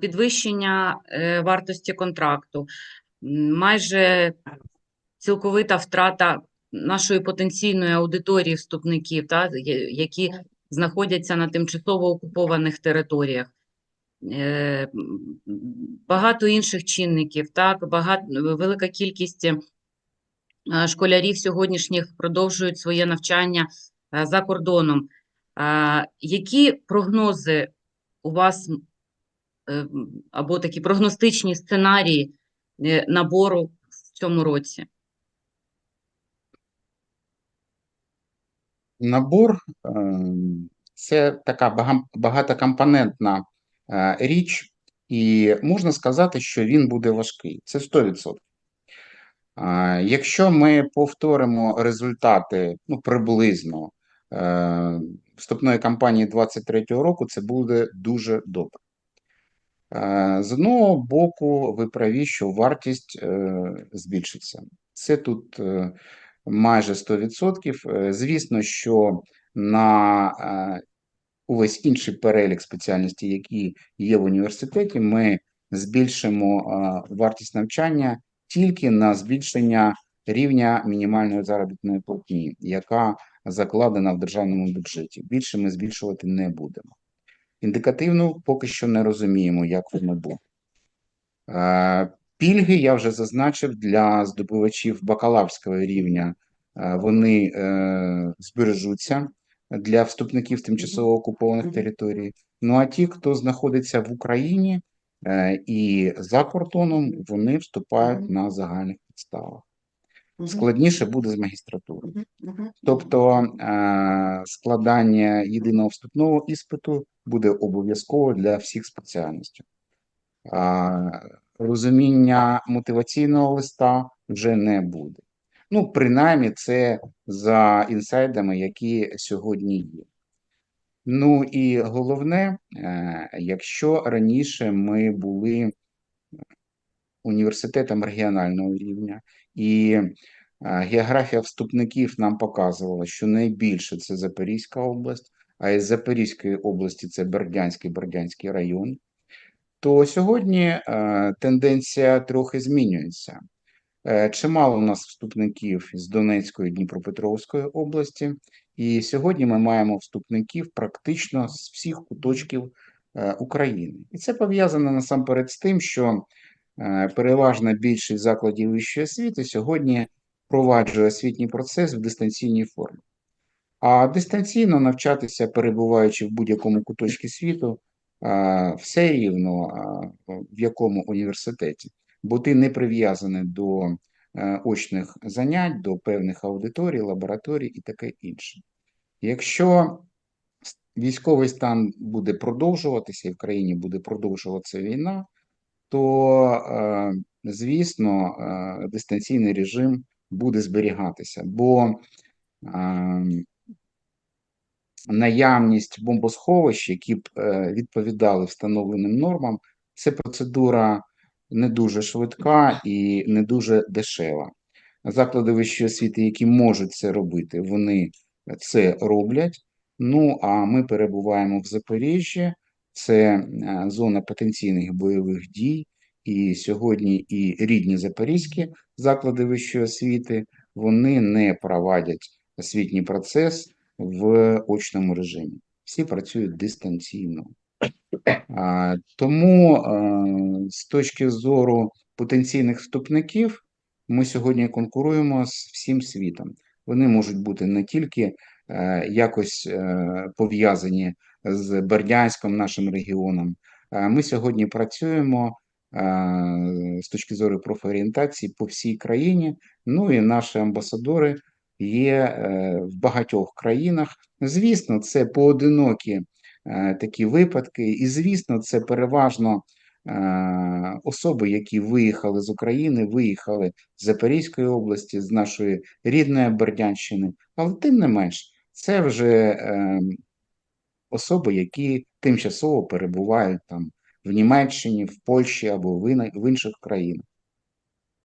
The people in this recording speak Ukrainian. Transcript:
підвищення е, вартості контракту, майже цілковита втрата нашої потенційної аудиторії вступників, та, які знаходяться на тимчасово окупованих територіях. Е, Багато інших чинників, так, багато, велика кількість е, школярів сьогоднішніх продовжують своє навчання за кордоном. Які прогнози у вас або такі прогностичні сценарії е, набору в цьому році? Набор ем, це така багатокомпонентна е, річ, і можна сказати, що він буде важкий. Це 100%. Якщо ми повторимо результати ну, приблизно е, вступної кампанії 23-го року, це буде дуже добре. Е, З одного боку, ви праві, що вартість е, збільшиться. Це тут е, майже 100%. Е, Звісно, що на увесь інший перелік спеціальностей, які є в університеті, ми збільшимо вартість навчання тільки на збільшення рівня мінімальної заробітної платні, яка закладена в державному бюджеті. Більше ми збільшувати не будемо. Індикативно поки що не розуміємо, як воно буде. Пільги я вже зазначив для здобувачів бакалаврського рівня. Вони е, збережуться для вступників тимчасово окупованих територій. Ну а ті, хто знаходиться в Україні е, і за кордоном, вони вступають на загальних підставах. Складніше буде з магістратури. Тобто е, складання єдиного вступного іспиту буде обов'язково для всіх спеціальностей. Розуміння мотиваційного листа вже не буде. Ну, принаймні, це за інсайдами, які сьогодні є. Ну і головне, е, якщо раніше ми були університетом регіонального рівня, і е, географія вступників нам показувала, що найбільше це Запорізька область, а із Запорізької області це Бердянський Бердянський район, то сьогодні е, тенденція трохи змінюється. Е, Чимало у нас вступників з Донецької Дніпропетровської області, і сьогодні ми маємо вступників практично з всіх куточків е, України. І це пов'язано насамперед з тим, що переважна більшість закладів вищої освіти сьогодні впроваджує освітній процес в дистанційній формі. А дистанційно навчатися, перебуваючи в будь-якому куточку світу, все рівно в якому університеті, бо ти не прив'язаний до е, очних занять, до певних аудиторій, лабораторій і таке інше. Якщо військовий стан буде продовжуватися і в країні буде продовжуватися війна, то, е, звісно, е, дистанційний режим буде зберігатися, бо е, наявність бомбосховищ, які б е, відповідали встановленим нормам, це процедура не дуже швидка і не дуже дешева. Заклади вищої освіти, які можуть це робити, вони це роблять. Ну а ми перебуваємо в Запоріжжі, це е, зона потенційних бойових дій. І сьогодні і рідні запорізькі заклади вищої освіти вони не проводять освітній процес в очному режимі. Всі працюють дистанційно. Тому з точки зору потенційних вступників ми сьогодні конкуруємо з всім світом. Вони можуть бути не тільки е, якось е, пов'язані з Бердянськом, нашим регіоном. Е, Ми сьогодні працюємо з точки зору профорієнтації по всій країні. Ну і наші амбасадори є е, в багатьох країнах. Звісно, це поодинокі е, такі випадки, і звісно, це переважно е, особи, які виїхали з України, виїхали з Запорізької області, з нашої рідної Бердянщини, але тим не менш, це вже особи, які тимчасово перебувають там в Німеччині, в Польщі або в інших країнах.